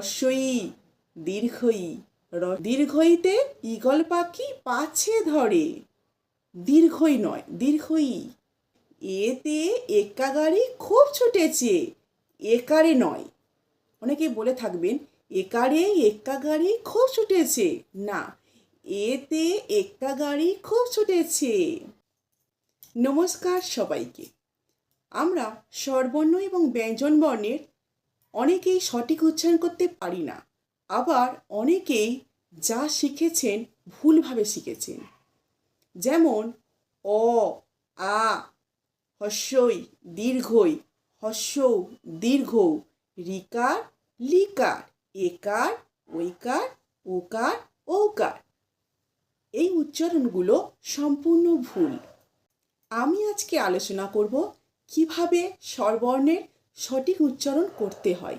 রস্যই, দীর্ঘই দীর্ঘইতে ঈগল পাখি পাছে ধরে। দীর্ঘই নয়, দীর্ঘই। এতে এক্কা গাড়ি খুব ছুটেছে, একারে নয়। অনেকে বলে থাকবেন, একারে এক্কা গাড়ি খুব ছুটেছে। না, এতে এক্কা গাড়ি খুব ছুটেছে। নমস্কার সবাইকে। আমরা স্বরবর্ণ এবং ব্যঞ্জন বর্ণের অনেকেই সঠিক উচ্চারণ করতে পারি না। আবার অনেকেই যা শিখেছেন ভুলভাবে শিখেছেন। যেমন, অ, আ, হস্যই, দীর্ঘই হস্য দীর্ঘ রিকার, লিকার, একার, ঐকার, ওকার, ঔকার। এই উচ্চারণগুলো সম্পূর্ণ ভুল। আমি আজকে আলোচনা করব কীভাবে স্বরবর্ণের সঠিক উচ্চারণ করতে হয়।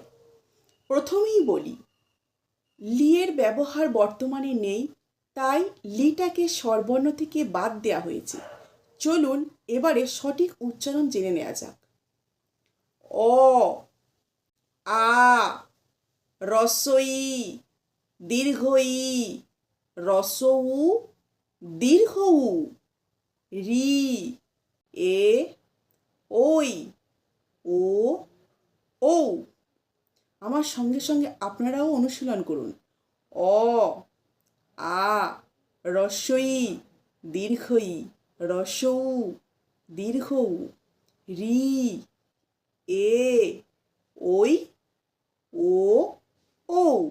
প্রথমেই বলি, লিয়ের ব্যবহার বর্তমানে নেই, তাই লিটাকে স্বরবর্ণ থেকে বাদ দেওয়া হয়েছে। চলুন এবারে সঠিক উচ্চারণ জেনে নেওয়া যাক। অ, আ রসই দীর্ঘই দীর্ঘ উ রি, এ ওই ও ও আমার সঙ্গে সঙ্গে আপনারাও অনুশীলন করুন। অ, আ, রস্যই, দীর্ঘই রসৌ দীর্ঘ, রি, এ ওই ও ও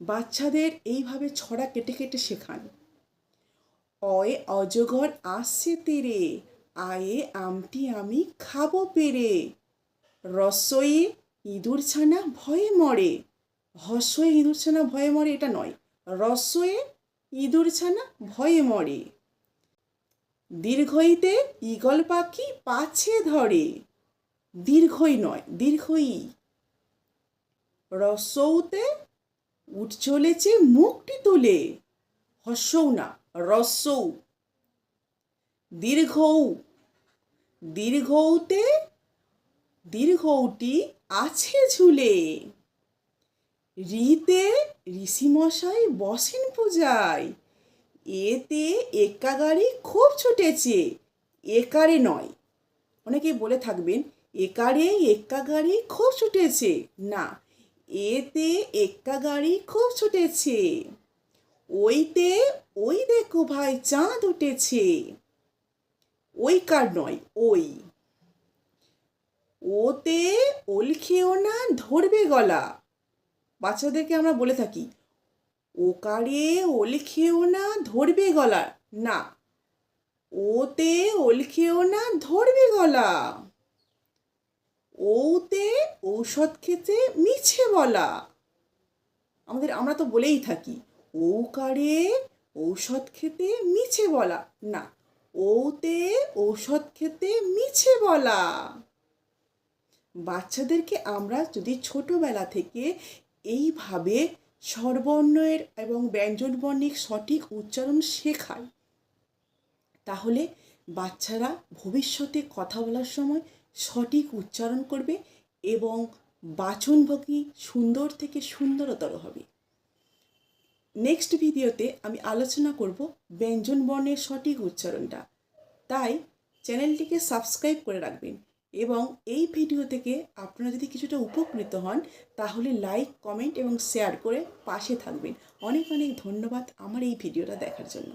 বাচ্চাদের এইভাবে ছড়া কেটে কেটে শেখান। অয়ে অজগর আসছে তেরে, আয়ে আমটি আমি খাব পেরে। রসয়ে ইঁদুর ছানা ভয়ে মরে। হস্যয়ে ইঁদুর ছানা ভয়ে মরে এটা নয় রস্যয়ে ইঁদুর ছানা ভয়ে মরে। দীর্ঘইতে ঈগল পাখি পাছে ধরে। দীর্ঘই নয়, দীর্ঘই। রসৌতে উঠ চলেছে মুখটি তুলে। হস্যৌ না রস্যৌ দীর্ঘৌ দীর্ঘৌতে, দীর্ঘৌটি আছে ঝুলে। রিতে ঋষিমশাই বসেন পূজায়। এতে একা গাড়ি খুব ছুটেছে। একারে নয়। অনেকে বলে থাকবেন, একারে এক্কা গাড়ি খুব ছুটেছে। না, এতে এক্কা গাড়ি খুব ছুটেছে। ওইতে ওই দেখো ভাই, চাঁদ উঠেছে। ওই কার নয়, ওই। ওতে ওল খেও না, ধরবে গলা। বাচ্চাদেরকে আমরা বলে থাকি, ওকারে ওল খেও না, ধরবে গলা। না, ওতে ওল খেও না, ধরবে গলা। ওতে ঔষধ খেতে মিছে বলা। আমাদের, আমরা তো বলেই থাকি, ওকারে ঔষধ খেতে মিছে বলা। না, ওতে ঔষধ খেতে মিছে বলা। বাচ্চাদেরকে আমরা যদি ছোটবেলা থেকে এইভাবে স্বরবর্ণের এবং ব্যঞ্জনবর্ণিক সঠিক উচ্চারণ শেখাই, তাহলে বাচ্চারা ভবিষ্যতে কথা বলার সময় সঠিক উচ্চারণ করবে এবং বাচনভঙ্গি সুন্দর থেকে সুন্দরতর হবে। নেক্সট ভিডিওতে আমি আলোচনা করব ব্যঞ্জন বর্ণের সঠিক উচ্চারণটা। তাই চ্যানেলটিকে সাবস্ক্রাইব করে রাখবেন। এবং এই ভিডিও থেকে আপনারা যদি কিছুটা উপকৃত হন, তাহলে লাইক কমেন্ট এবং শেয়ার করে পাশে থাকবেন। অনেক অনেক ধন্যবাদ আমার এই ভিডিওটা দেখার জন্য।